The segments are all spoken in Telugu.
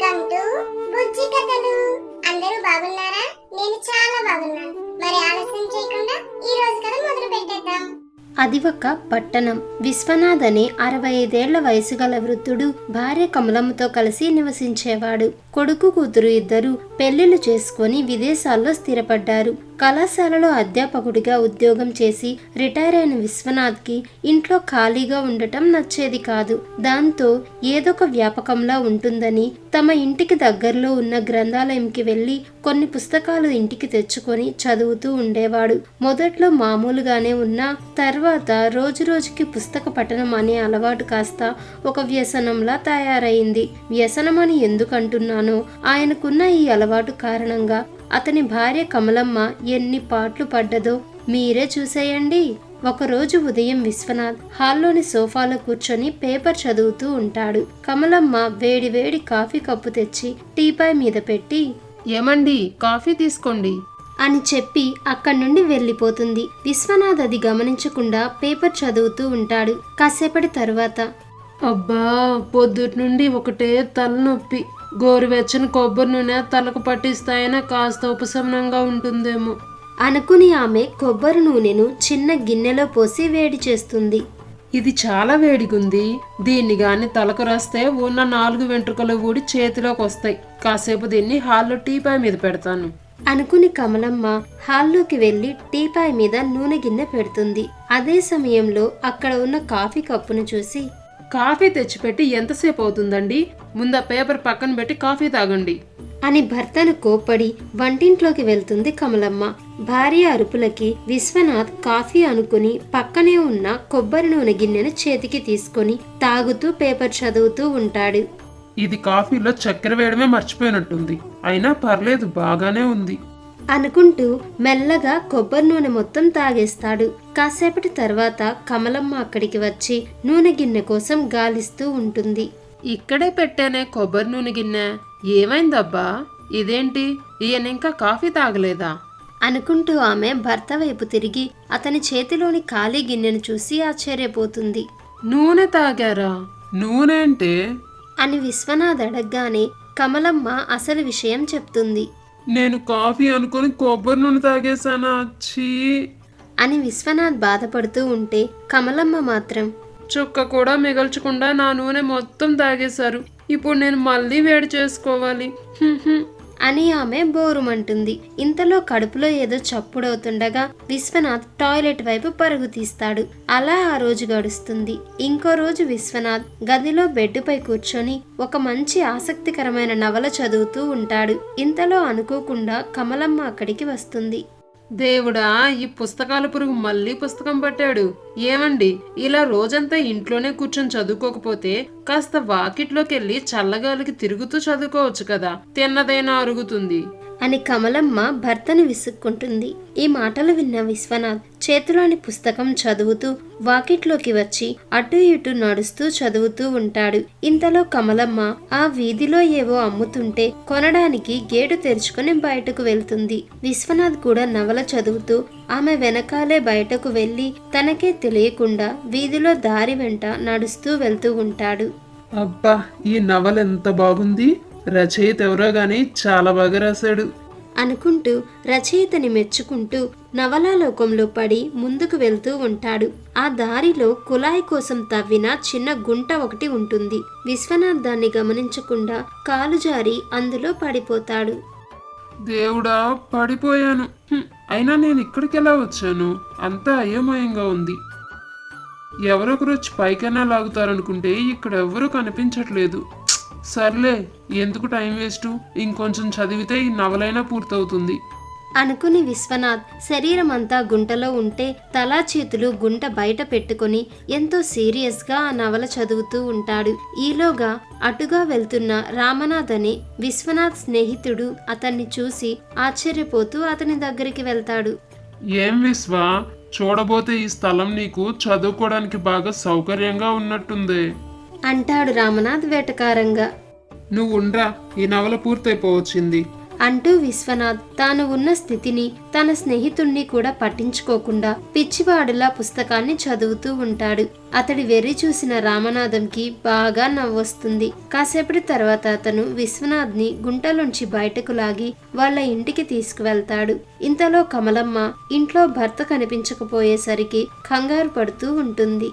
వెల్కమ్ టు బుజ్జి కథలు. అందరూ బాగున్నారా? నేను చాలా బాగున్నాను మరి ఆలస్యం చేయకుండా ఈ రోజు కథ మొదలు పెట్టేద్దాం. అది ఒక పట్టణం. విశ్వనాథ్ అనే అరవై ఐదేళ్ళ వయసు గల వృద్ధుడు భార్య కమలమ్మతో కలిసి నివసించేవాడు. కొడుకు కూతురు ఇద్దరు పెళ్ళిళ్ళు చేసుకొని విదేశాల్లో స్థిరపడ్డారు. కళాశాలలో అధ్యాపకుడిగా ఉద్యోగం చేసి రిటైర్ అయిన విశ్వనాథ్కి ఇంట్లో ఖాళీగా ఉండటం నచ్చేది కాదు. దాంతో ఏదొక వ్యాపకంలా ఉంటుందని తమ ఇంటికి దగ్గరలో ఉన్న గ్రంథాలయంకి వెళ్ళి కొన్ని పుస్తకాలు ఇంటికి తెచ్చుకొని చదువుతూ ఉండేవాడు. మొదట్లో మామూలుగానే ఉన్నా తర్వాత రోజు రోజుకి పుస్తక పఠనం అనే అలవాటు కాస్త ఒక వ్యసనంలా తయారైంది. వ్యసనం అని ఎందుకంటున్నానో ఆయనకున్న ఈ అలవాటు కారణంగా అతని భార్య కమలమ్మ ఎన్ని పాట్లు పడ్డదో మీరే చూసేయండి. ఒకరోజు ఉదయం విశ్వనాథ్ హాల్లోని సోఫాలో కూర్చొని పేపర్ చదువుతూ ఉంటాడు. కమలమ్మ వేడి వేడి కాఫీ కప్పు తెచ్చి టీపాయ్ మీద పెట్టి ఏమండి కాఫీ తీసుకోండి. అని చెప్పి అక్కడి నుండి వెళ్ళిపోతుంది. విశ్వనాథ్ అది గమనించకుండా పేపర్ చదువుతూ ఉంటాడు. కాసేపటి తరువాత అబ్బా పొద్దుటి నుండి ఒకటే తలనొప్పి. గోరువెచ్చని కొబ్బరి నూనె తలకు పట్టిస్తాయన కాస్త ఉపశమనంగా ఉంటుందేమో. అనుకుని ఆమె కొబ్బరి నూనెను చిన్న గిన్నెలో పోసి వేడి చేస్తుంది. ఇది చాలా వేడిగుంది. దీన్ని గాని తలకు రాస్తే ఉన్న నాలుగు వెంట్రుకలు ఊడి చేతిలోకి వస్తాయి. కాసేపు దీన్ని హాల్లో టీపాయ్ మీద పెడతాను. అనుకుని కమలమ్మ హాల్లోకి వెళ్ళి టీపాయ్ మీద నూనె గిన్నె పెడుతుంది. అదే సమయంలో అక్కడ ఉన్న కాఫీ కప్పును చూసి కాఫీ తెచ్చిపెట్టి ఎంతసేపు అవుతుందండి? ముందు పేపర్ పక్కన పెట్టి కాఫీ తాగండి. అని భర్తను కోప్పడి వంటింట్లోకి వెళ్తుంది కమలమ్మ. భార్య అరుపులకి విశ్వనాథ్ కాఫీ అనుకుని పక్కనే ఉన్న కొబ్బరి నూనె గిన్నెను చేతికి తీసుకొని తాగుతూ పేపర్ చదువుతూ ఉంటాడు. ఇది కాఫీలో చక్కెర వేయడమే మర్చిపోయినట్టుంది. అయినా పర్లేదు బాగానే ఉంది. అనుకుంటూ మెల్లగా కొబ్బరి నూనె మొత్తం తాగేస్తాడు. కాసేపటి తర్వాత కమలమ్మ అక్కడికి వచ్చి నూనె గిన్నె కోసం గాలిస్తూ ఉంటుంది. ఇక్కడే పెట్టానే కొబ్బరి నూనె గిన్నె. ఏమైందబ్బా? ఇదేంటి? ఈయన ఇంకా కాఫీ తాగలేదా? అనుకుంటూ ఆమె భర్త వైపు తిరిగి అతని చేతిలోని ఖాళీ గిన్నెను చూసి ఆశ్చర్యపోతుంది. నూనె తాగారా? నూనె అంటే? అని విశ్వనాథ్ అడగగానే కమలమ్మ అసలు విషయం చెప్తుంది. నేను కాఫీ అనుకుని కొబ్బరి నూనె తాగేశానా? ఛీ అని విశ్వనాథ్ బాధపడుతూ ఉంటే కమలమ్మ మాత్రం చుక్క కూడా మిగల్చకుండా నా నూనె మొత్తం తాగేశారు. ఇప్పుడు నేను మళ్ళీ వేడి చేసుకోవాలి. అని ఆమె బోరుమంటుంది. ఇంతలో కడుపులో ఏదో చప్పుడవుతుండగా విశ్వనాథ్ టాయిలెట్ వైపు పరుగు తీస్తాడు. అలా ఆ రోజు గడుస్తుంది. ఇంకో రోజు విశ్వనాథ్ గదిలో బెడ్డుపై కూర్చొని ఒక మంచి ఆసక్తికరమైన నవల చదువుతూ ఉంటాడు. ఇంతలో అనుకోకుండా కమలమ్మ అక్కడికి వస్తుంది. దేవుడా ఈ పుస్తకాల పురుగు మళ్ళీ పుస్తకం పట్టాడు. ఏమండి? ఇలా రోజంతా ఇంట్లోనే కూర్చొని చదువుకోకపోతే కాస్త వాకిట్లోకి వెళ్ళి చల్లగాలికి తిరుగుతూ చదువుకోవచ్చు కదా. తిన్నదైనా అరుగుతుంది. అని కమలమ్మ భర్తను విసుక్కుంటుంది. ఈ మాటలు విన్న విశ్వనాథ్ చేతిలోని పుస్తకం చదువుతూ వాకిట్లోకి వచ్చి అటు ఇటు నడుస్తూ చదువుతూ ఉంటాడు. ఇంతలో కమలమ్మ ఆ వీధిలో ఏవో అమ్ముతుంటే కొనడానికి గేటు తెరుచుకొని బయటకు వెళ్తుంది. విశ్వనాథ్ కూడా నవల చదువుతూ ఆమె వెనకాలే బయటకు వెళ్ళి తనకే తెలియకుండా వీధిలో దారి వెంట నడుస్తూ వెళ్తూ ఉంటాడు. అబ్బా ఈ నవల ఎంత బాగుంది? రచయిత ఎవరో గాని చాలా బాగా రాశాడు. అనుకుంటూ రచయితని మెచ్చుకుంటూ నవలాలోకంలో పడి ముందుకు వెళ్తూ ఉంటాడు. ఆ దారిలో కుళాయి కోసం తవ్విన చిన్న గుంట ఒకటి ఉంటుంది. విశ్వనాథ్ దాన్ని గమనించకుండా కాలు జారి అందులో పడిపోతాడు. దేవుడా పడిపోయాను. హ్మ్, అయినా నేను ఇక్కడికి ఎలా వచ్చాను? అంతా అయోమయంగా ఉంది. ఎవరొకరు వచ్చి పైకైనా లాగుతారనుకుంటే ఇక్కడ ఎవరూ కనిపించట్లేదు. సర్లే ఎందుకు టైం వేస్ట్? ఇంకొంచెం చదివితే ఈ నవలైనా పూర్తవుతుంది. అనుకుని విశ్వనాథ్ శరీరం అంతా గుంటలో ఉంటే తలా చేతులు గుంట బయట పెట్టుకొని ఎంతో సీరియస్గా ఆ నవల చదువుతూ ఉంటాడు. ఈలోగా అటుగా వెళ్తున్న రామనాథ్ అనే విశ్వనాథ్ స్నేహితుడు అతన్ని చూసి ఆశ్చర్యపోతూ అతని దగ్గరికి వెళ్తాడు. ఏం విశ్వ? చూడబోతే ఈ స్థలం నీకు చదువుకోవడానికి బాగా సౌకర్యంగా ఉన్నట్టుంది. అంటాడు రామనాథ్ వెటకారంగా. నువ్వు ఉండ్రా ఈ నవల పూర్తయిపోవచ్చింది. అంటూ విశ్వనాథ్ తాను ఉన్న స్థితిని తన స్నేహితుణ్ణి కూడా పట్టించుకోకుండా పిచ్చివాడులా పుస్తకాన్ని చదువుతూ ఉంటాడు. అతడి వెర్రి చూసిన రామనాథంకి బాగా నవ్వొస్తుంది. కాసేపటి తర్వాత అతను విశ్వనాథ్ని గుంటలోంచి బయటకు లాగి వాళ్ళ ఇంటికి తీసుకువెళ్తాడు. ఇంతలో కమలమ్మ ఇంట్లో భర్త కనిపించకపోయేసరికి కంగారు పడుతూ ఉంటుంది.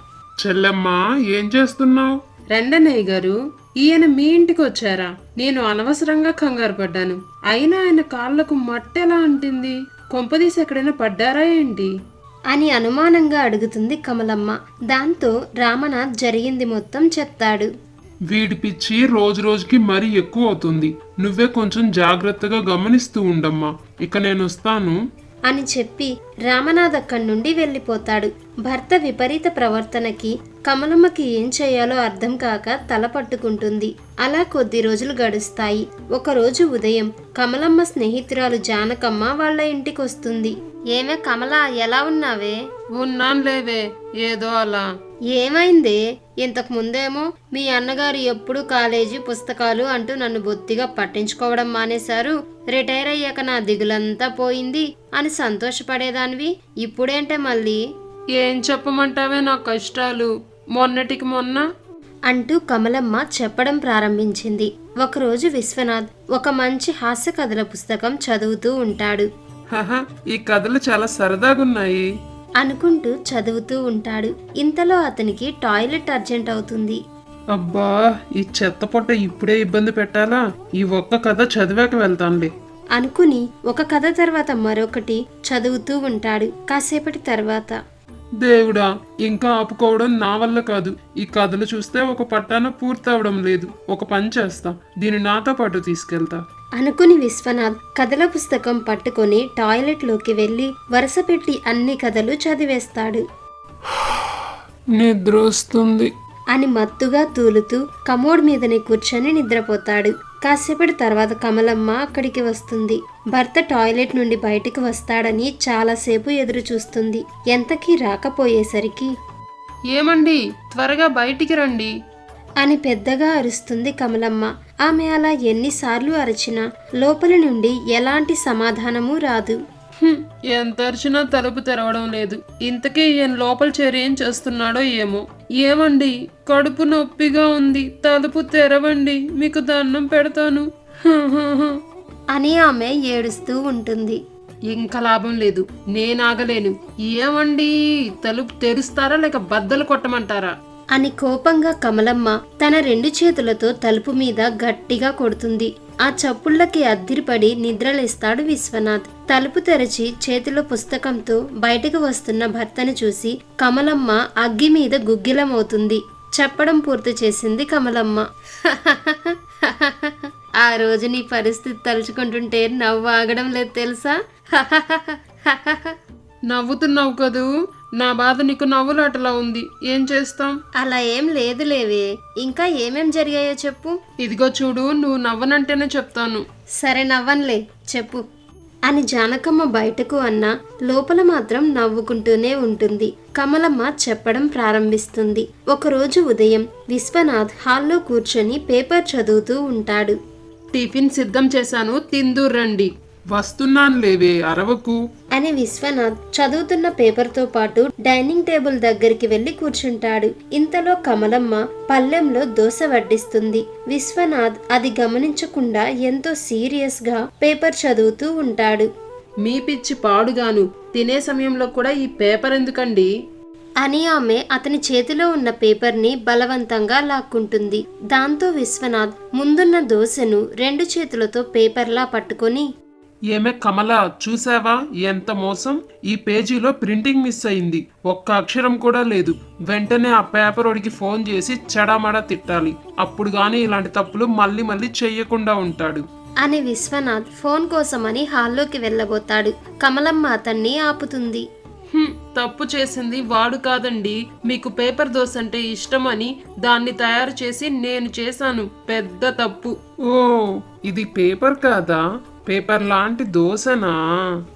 చెల్లెమ్మా ఏం చేస్తున్నావు? రెండన్నయ్య గారు ఈయన మీ ఇంటికి వచ్చారా? నేను అనవసరంగా కంగారు పడ్డాను. అయినా ఆయన కాళ్ళకు మట్టి ఎలా అంటింది? కొంపదీసి ఎక్కడైనా పడ్డారా ఏంటి? అని అనుమానంగా అడుగుతుంది కమలమ్మ. దాంతో రామనాథ్ జరిగింది మొత్తం చెప్తాడు. వీడి పిచ్చి రోజు రోజుకి మరీ ఎక్కువ అవుతుంది. నువ్వే కొంచెం జాగ్రత్తగా గమనిస్తూ ఉండమ్మా. ఇక నేను వస్తాను. అని చెప్పి రామనాథ్ అక్కడి నుండి వెళ్ళిపోతాడు. భర్త విపరీత ప్రవర్తనకి కమలమ్మకి ఏం చేయాలో అర్థం కాక తల పట్టుకుంటుంది. అలా కొద్ది రోజులు గడుస్తాయి. ఒకరోజు ఉదయం కమలమ్మ స్నేహితురాలు జానకమ్మ వాళ్ళ ఇంటికి వస్తుంది ఏమే కమల ఎలా ఉన్నావే? ఉన్నాను లేవే ఏదో అలా. ఏమైందే? ఇంతకు ముందేమో మీ అన్నగారు ఎప్పుడు కాలేజీ పుస్తకాలు అంటూ నన్ను బొత్తిగా పట్టించుకోవడం మానేశారు. రిటైర్ అయ్యాక నా దిగులంతా పోయింది అని సంతోషపడేదానివి. ఇప్పుడేంటే మళ్ళీ? ఏం చెప్పమంటావే నా కష్టాలు? మొన్నటికి మొన్న? అంటూ కమలమ్మ చెప్పడం ప్రారంభించింది. ఒకరోజు విశ్వనాథ్ ఒక మంచి హాస్య కథల పుస్తకం చదువుతూ ఉంటాడు. హహ ఈ కథలు చాలా సరదాగున్నాయి. అనుకుంటూ చదువుతూ ఉంటాడు. ఇంతలో అతనికి టాయిలెట్ అర్జెంట్ అవుతుంది. అబ్బా ఈ చెత్త పొట్ట ఇప్పుడే ఇబ్బంది పెట్టాలా? ఈ ఒక్క కథ చదివాక వెళ్తానులే. అనుకుని ఒక కథ తర్వాత మరొకటి చదువుతూ ఉంటాడు కాసేపటి తర్వాత. దేవుడా ఇంకా ఆపుకోవడం నా వల్ల కాదు. ఈ కథలు చూస్తే ఒక పట్టాన పూర్తవడం లేదు. ఒక పని చేస్తా. దీన్ని నాతో పాటు తీసుకెళ్తా. అనుకుని విశ్వనాథ్ కథల పుస్తకం పట్టుకొని టాయిలెట్లోకి వెళ్ళి వరుస పెట్టి అన్ని కథలు చదివేస్తాడు. నిద్ర వస్తుంది అని మత్తుగా తూలుతూ కమోడ్ మీదనే కూర్చొని నిద్రపోతాడు. కాసేపటి తర్వాత కమలమ్మ అక్కడికి వస్తుంది. భర్త టాయిలెట్ నుండి బయటికి వస్తాడని చాలాసేపు ఎదురు చూస్తుంది ఎంతకీ రాకపోయేసరికి ఏమండి త్వరగా బయటికి రండి. అని పెద్దగా అరుస్తుంది కమలమ్మ. ఆమె అలా ఎన్నిసార్లు అరిచినా లోపలి నుండి ఎలాంటి సమాధానమూ రాదు. ఎంత అరిచినా తలుపు తెరవడం లేదు. ఇంతకీ ఈయన లోపల చేరి ఏం చేస్తున్నాడో ఏమో. ఏమండి కడుపు నొప్పిగా ఉంది. తలుపు తెరవండి. మీకు దండం పెడతాను. అని ఆమె ఏడుస్తూ ఉంటుంది. ఇంకా లాభం లేదు. నేను ఆగలేను ఏమండి తలుపు తెరుస్తారా లేక బద్దలు కొట్టమంటారా? అని కోపంగా కమలమ్మ తన రెండు చేతులతో తలుపు మీద గట్టిగా కొడుతుంది. ఆ చప్పుళ్ళకి అద్దిరిపడి నిద్రలేస్తాడు విశ్వనాథ్. తలుపు తెరచి చేతిలో పుస్తకంతో బయటకు వస్తున్న భర్తను చూసి కమలమ్మ అగ్గి మీద గుగ్గిలమవుతుంది. చెప్పడం పూర్తి చేసింది కమలమ్మ. ఆ రోజు నీ పరిస్థితి తలుచుకుంటుంటే నవ్వు ఆగడం లేదు తెలుసా? నవ్వుతున్నావు కదూ? నా బాధ నీకు నవ్వులాటలా ఉంది. ఏం చేస్తాం? అలా ఏం లేదులేవే ఇంకా ఏమేం జరిగాయో చెప్పు. ఇదిగో చూడు నువ్వు నవ్వనంటేనే చెప్తాను. సరే నవ్వన్లే చెప్పు. అని జానకమ్మ బయటకు అన్నా లోపల మాత్రం నవ్వుకుంటూనే ఉంటుంది. కమలమ్మ చెప్పడం ప్రారంభిస్తుంది. ఒకరోజు ఉదయం విశ్వనాథ్ హాల్లో కూర్చొని పేపర్ చదువుతూ ఉంటాడు. టిఫిన్ సిద్ధం చేశాను తిందూర్ రండి. వస్తున్నాను లేవే అరవకు. అని విశ్వనాథ్ చదువుతున్న పేపర్తో పాటు డైనింగ్ టేబుల్ దగ్గరికి వెళ్ళి కూర్చుంటాడు. ఇంతలో కమలమ్మ పల్లెంలో దోశ వడ్డిస్తుంది. విశ్వనాథ్ అది గమనించకుండా ఎంతో సీరియస్గా పేపర్ చదువుతూ ఉంటాడు. మీ పిచ్చి పాడుగాను తినే సమయంలో కూడా ఈ పేపర్ ఎందుకండి? అని ఆమె అతని చేతిలో ఉన్న పేపర్ని బలవంతంగా లాక్కుంటుంది. దాంతో విశ్వనాథ్ ముందున్న దోశను రెండు చేతులతో పేపర్లా పట్టుకొని ఏమే కమల చూసావా ఎంత మోసం? ఈ పేజీలో ప్రింటింగ్ మిస్ అయింది. ఒక్క అక్షరం కూడా లేదు. వెంటనే ఆ పేపర్ వాడికి ఫోన్ చేసి చెడామడా తిట్టాలి. అప్పుడు గానీ ఇలాంటి తప్పులు మళ్ళీ మళ్ళీ చెయ్యకుండా ఉంటాడు. అని విశ్వనాథ్ ఫోన్ కోసమని హాల్లోకి వెళ్ళబోతాడు. కమలమ్మ అతన్ని ఆపుతుంది. హ్మ్, తప్పు చేసింది వాడు కాదండి. మీకు పేపర్ దోశ అంటే ఇష్టమని దాన్ని తయారు చేసి నేను చేశాను. పెద్ద తప్పు. ఓ ఇది పేపర్ కాదా? పేపర్ లాంటి దోశనా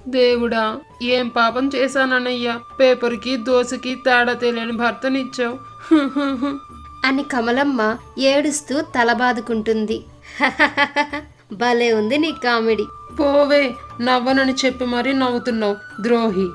దేవుడా ఏం పాపం చేశానన్నయ్యా పేపర్కి దోశకి తేడా తెలియని భర్తనిచ్చావు. అని కమలమ్మ ఏడుస్తూ తల బాదుకుంటుంది. భలే ఉంది నీ కామెడీ. పోవే నవ్వనని చెప్పి మరీ నవ్వుతున్నావు ద్రోహి.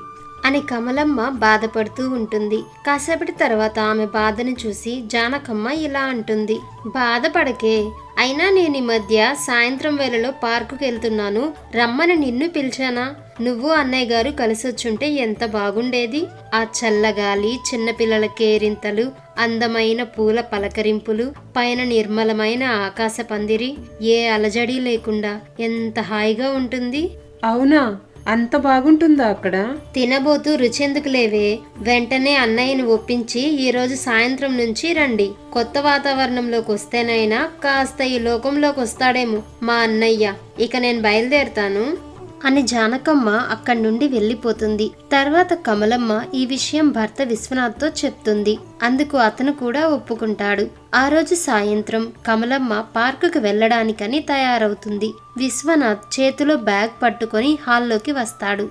అని కమలమ్మ బాధపడుతూ ఉంటుంది. కాసేపటి తర్వాత ఆమె బాధను చూసి జానకమ్మ ఇలా అంటుంది. బాధపడకే అయినా నేను ఈ మధ్య సాయంత్రం వేళలో పార్కుకి వెళ్తున్నాను. రమ్మని నిన్ను పిలిచానా? నువ్వు అన్నయ్య గారు కలిసొచ్చుంటే ఎంత బాగుండేది. ఆ చల్లగాలి చిన్నపిల్లల కేరింతలు అందమైన పూల పలకరింపులు పైన నిర్మలమైన ఆకాశ పందిరి ఏ అలజడి లేకుండా ఎంత హాయిగా ఉంటుంది. అవునా? అంత బాగుంటుందా అక్కడ? తినబోతూ రుచెందుకు లేవే. వెంటనే అన్నయ్యని ఒప్పించి ఈ రోజు సాయంత్రం నుంచి రండి. కొత్త వాతావరణంలోకి వస్తేనైనా కాస్త ఈ లోకంలోకి వస్తాడేమో మా అన్నయ్య. ఇక నేను బయలుదేరుతాను. అని జానకమ్మ అక్కడి నుండి వెళ్ళిపోతుంది. తర్వాత కమలమ్మ ఈ విషయం భర్త విశ్వనాథ్తో చెప్తుంది. అందుకు అతను కూడా ఒప్పుకుంటాడు. ఆ రోజు సాయంత్రం కమలమ్మ పార్కుకు వెళ్ళడానికని తయారవుతుంది. విశ్వనాథ్ చేతిలో బ్యాగ్ పట్టుకొని హాల్లోకి వస్తాడు.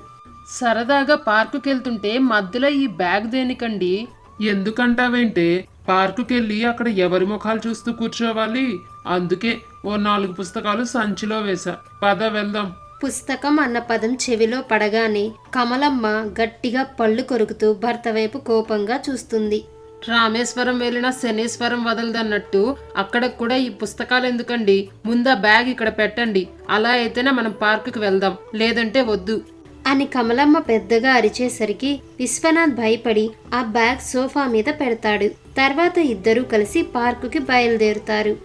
సరదాగా పార్కుకి వెళ్తుంటే మధ్యలో ఈ బ్యాగ్ దేనికండి? ఎందుకంటావేంటే పార్కుకెళ్ళి అక్కడ ఎవరి ముఖాలు చూస్తూ కూర్చోవాలి? అందుకే ఓ నాలుగు పుస్తకాలు సంచిలో వేశా. పద వెళ్దాం. పుస్తకం అన్న పదం చెవిలో పడగానే కమలమ్మ గట్టిగా పళ్ళు కొరుకుతూ భర్త వైపు కోపంగా చూస్తుంది. రామేశ్వరం వెళ్ళిన శనీశ్వరం వదలదన్నట్టు అక్కడ కూడా ఈ పుస్తకాలు ఎందుకండి? ముందా బ్యాగ్ ఇక్కడ పెట్టండి. అలా అయితేనే మనం పార్కుకి వెళ్దాం. లేదంటే వద్దు. అని కమలమ్మ పెద్దగా అరిచేసరికి విశ్వనాథ్ భయపడి ఆ బ్యాగ్ సోఫా మీద పెడతాడు. తర్వాత ఇద్దరూ కలిసి పార్కుకి బయలుదేరుతారు.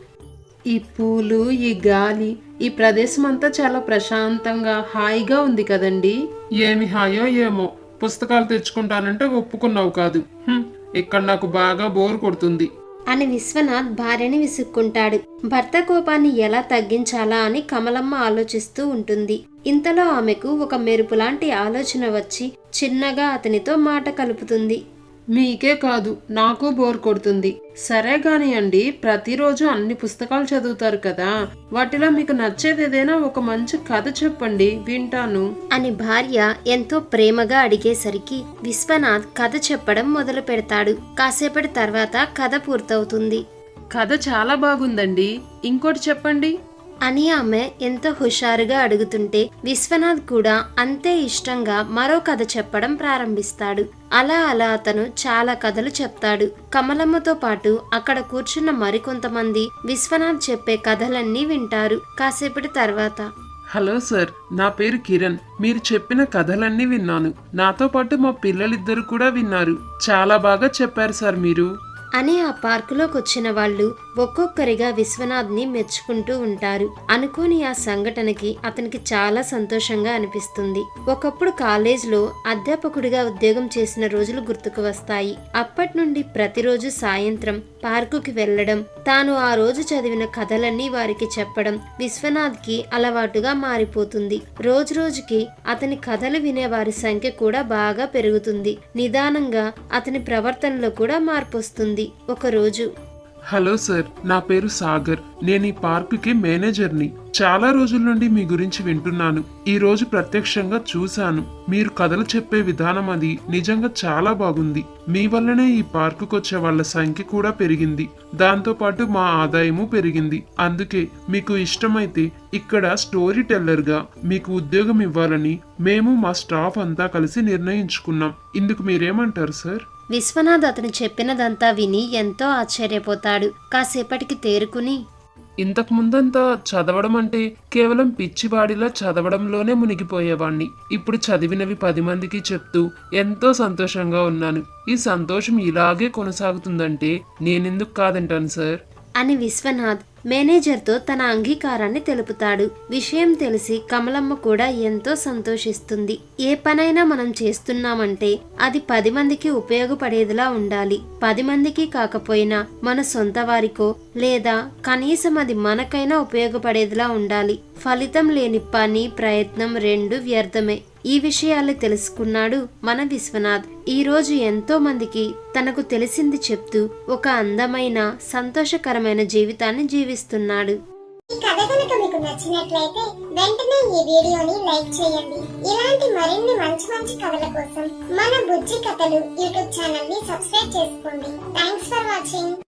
ఈ పూలు ఈ గాలి ఈ ప్రదేశం అంతా చాలా ప్రశాంతంగా హాయిగా ఉంది కదండి? ఏమి హాయో ఏమో. పుస్తకాలు తెచ్చుకుంటానంటే ఒప్పుకున్నావు కాదు. హ్మ్, ఇక్కడ నాకు బాగా బోర్ కొడుతుంది. అని విశ్వనాథ్ భార్యని విసుక్కుంటాడు. భర్త కోపాన్ని ఎలా తగ్గించాలా అని కమలమ్మ ఆలోచిస్తూ ఉంటుంది. ఇంతలో ఆమెకు ఒక మెరుపులాంటి ఆలోచన వచ్చి చిన్నగా అతనితో మాట కలుపుతుంది. మీకే కాదు నాకు బోర్ కొడుతుంది. సరే గాని అండి ప్రతిరోజు అన్ని పుస్తకాలు చదువుతారు కదా వాటిలో మీకు నచ్చేది ఏదైనా ఒక మంచి కథ చెప్పండి వింటాను. అని భార్య ఎంతో ప్రేమగా అడిగేసరికి విశ్వనాథ్ కథ చెప్పడం మొదలు పెడతాడు. కాసేపటి తర్వాత కథ పూర్తవుతుంది. కథ చాలా బాగుందండి. ఇంకోటి చెప్పండి. అని ఆమె ఎంతో హుషారుగా అడుగుతుంటే విశ్వనాథ్ కూడా అంతే ఇష్టంగా మరో కథ చెప్పడం ప్రారంభిస్తాడు. అలా అలా అతను చాలా కథలు చెప్తాడు. కమలమ్మతో పాటు అక్కడ కూర్చున్న మరికొంతమంది విశ్వనాథ్ చెప్పే కథలన్నీ వింటారు. కాసేపటి తర్వాత. హలో సార్ నా పేరు కిరణ్. మీరు చెప్పిన కథలన్నీ విన్నాను. నాతో పాటు మా పిల్లలిద్దరు కూడా విన్నారు. చాలా బాగా చెప్పారు సార్ మీరు. అని ఆ పార్కులోకి వచ్చిన వాళ్ళు ఒక్కొక్కరిగా విశ్వనాథ్ని మెచ్చుకుంటూ ఉంటారు. అనుకోని ఆ సంఘటనకి అతనికి చాలా సంతోషంగా అనిపిస్తుంది. ఒకప్పుడు కాలేజ్లో అధ్యాపకుడిగా ఉద్యోగం చేసిన రోజులు గుర్తుకు వస్తాయి. అప్పటి నుండి ప్రతిరోజు సాయంత్రం పార్కుకి వెళ్ళడం తాను ఆ రోజు చదివిన కథలన్నీ వారికి చెప్పడం విశ్వనాథ్కి అలవాటుగా మారిపోతుంది. రోజు రోజుకి అతని కథలు వినే వారి సంఖ్య కూడా బాగా పెరుగుతుంది. నిదానంగా అతని ప్రవర్తనలో కూడా మార్పు వస్తుంది ఒకరోజు హలో సార్ నా పేరు సాగర్. నేను ఈ పార్కుకి మేనేజర్ని. చాలా రోజుల నుండి మీ గురించి వింటున్నాను. ఈ రోజు ప్రత్యక్షంగా చూశాను. మీరు కథలు చెప్పే విధానం అది. నిజంగా చాలా బాగుంది. మీ వల్లనే ఈ పార్కుకు వచ్చే వాళ్ళ సంఖ్య కూడా పెరిగింది. దాంతో పాటు మా ఆదాయము పెరిగింది. అందుకే మీకు ఇష్టమైతే ఇక్కడ స్టోరీ టెల్లర్గా మీకు ఉద్యోగం ఇవ్వాలని మేము మా స్టాఫ్ అంతా కలిసి నిర్ణయించుకున్నాం. ఇందుకు మీరేమంటారు సార్? విశ్వనాథ్ అతను చెప్పినదంతా విని ఎంతో ఆశ్చర్యపోతాడు. కాసేపటికి తేరుకుని ఇంతకు ముందంతా చదవడం అంటే కేవలం పిచ్చివాడిలా చదవడంలోనే మునిగిపోయేవాణ్ణి. ఇప్పుడు చదివినవి పది మందికి చెప్తూ ఎంతో సంతోషంగా ఉన్నాను. ఈ సంతోషం ఇలాగే కొనసాగుతుందంటే నేనెందుకు కాదంటాను సార్? అని విశ్వనాథ్ మేనేజర్తో తన అంగీకారాన్ని తెలుపుతాడు. విషయం తెలిసి కమలమ్మ కూడా ఎంతో సంతోషిస్తుంది. ఏ పనైనా మనం చేస్తున్నామంటే అది పది మందికి ఉపయోగపడేదిలా ఉండాలి. పది మందికి కాకపోయినా మన సొంత వారికో లేదా కనీసం అది మనకైనా ఉపయోగపడేదిలా ఉండాలి. ఫలితం లేని పని ప్రయత్నం రెండు వ్యర్థమే. ఈ విషయాలు తెలుసుకున్నాడు మన విశ్వనాథ్. ఈరోజు ఎంతో మందికి తనకు తెలిసింది చెప్తూ ఒక అందమైన సంతోషకరమైన జీవితాన్ని జీవిస్తున్నాడు. ఈ కథ కనుక మీకు నచ్చినట్లయితే వెంటనే ఈ వీడియోని లైక్ చేయండి. ఇలాంటి మరిన్ని మంచి మంచి కథల కోసం మన బుజ్జి కథలు యూట్యూబ్ ఛానల్ని సబ్స్క్రైబ్ చేసుకోండి. Thanks for watching